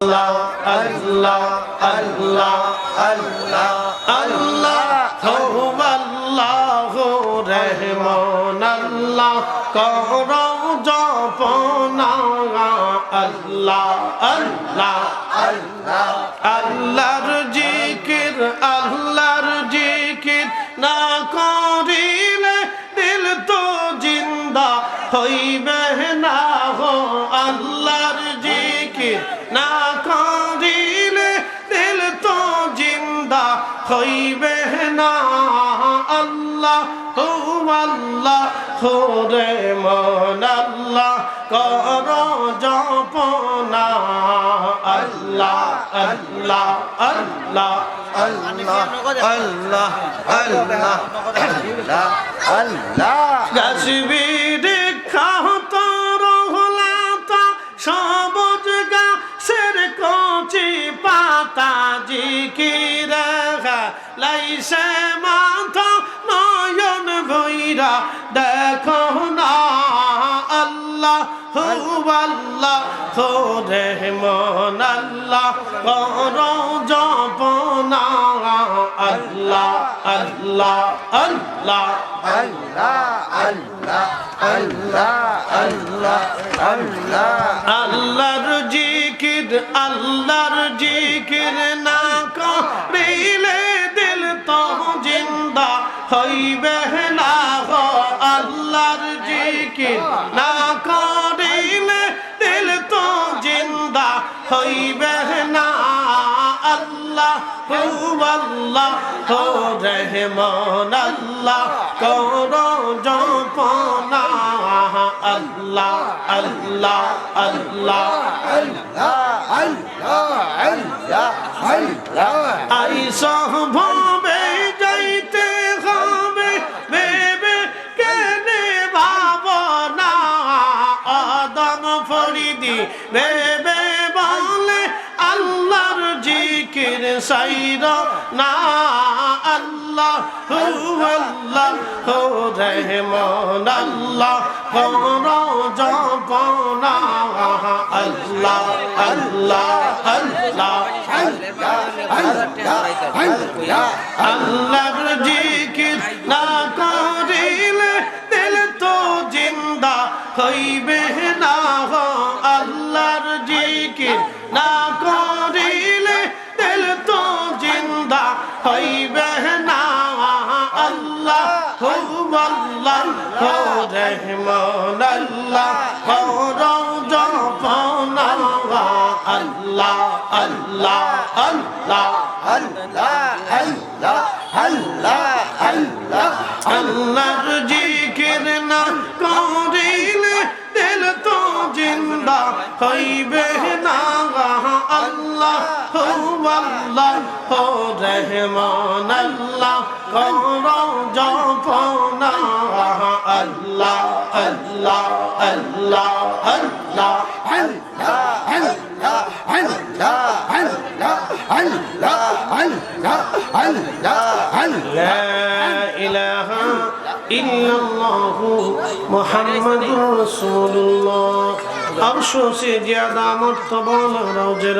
আল্লাহ আল্লাহ আল্লাহ আল্লাহ আল্লাহ। আল্লাহ রহমান, আল্লাহ কর জপনা। আল্লাহ আল্লাহ আল্লাহ, আল্লাহর জিকির আল্লাহর জিকির না করিলে দিল তো জিন্দা, হইবে না হো আল্লাহর করিলে দিল তো জিন্দা হইবে না। আল্লাহ, হো আল্লাহ হো রে মন আল্লাহ, কর জপনা। আল্লাহ আল্লাহ আল্লাহ আল্লাহ আল্লাহ আল্লাহ আল্লাহ আল্লাহ। পাতা জিকির লাইসে মাথা নয়ন ভৈরা দেখো না আল্লাহ আল্লাহ হো রেহমান আল্লাহ কর জপনা আল্লাহ আল্লাহ আল্লাহ আল্লাহ আল্লাহ আল্লাহ আল্লাহ আল্লাহ আল্লাহর জিকির, আল্লাহর জিকির না করিলে দিল তো জিন্দা হইবে না আল্লাহর জিকির না করিলে দিল তো জিন্দা হইবে না। আল্লাহ আল্লাহ হো রহমান আল্লাহ, কর জপনা আল্লাহ আল্লাহ আল্লাহ আল্লাহ আল্লাহ আইস ভবে যাইতে হবে ভেবে কেনে ভাবনা আদম ফরিদি ভেবে সাইর, না আল্লাহ আল্লাহ হু রহমান আল্লাহ জপনা, আল্লাহ আল্লাহ আল্লাহ, আল্লাহর জিকির না করিলে দিল তো জিন্দা হইবে না হো আল্লাহর না করিলে হইবে না আল্লাহ হো আল্লাহ হো রহমান আল্লাহ হর জপনা আল্লাহ আল্লাহ আল্লাহ আল্লাহ আল্লাহ আল্লাহ আল্লাহ আল্লাহর জিকির বান্দা হইবে না আল্লাহ আল্লাহ হো রহমান আল্লাহ কর জপনা আল্লাহ আল্লাহ আল্লাহ আল্লাহ আল্লাহ আল্লাহ আল্লাহ আল্লাহ আল্লাহ আল্লাহ আরশ সে জিয়াদা মর্তবাল রাউজের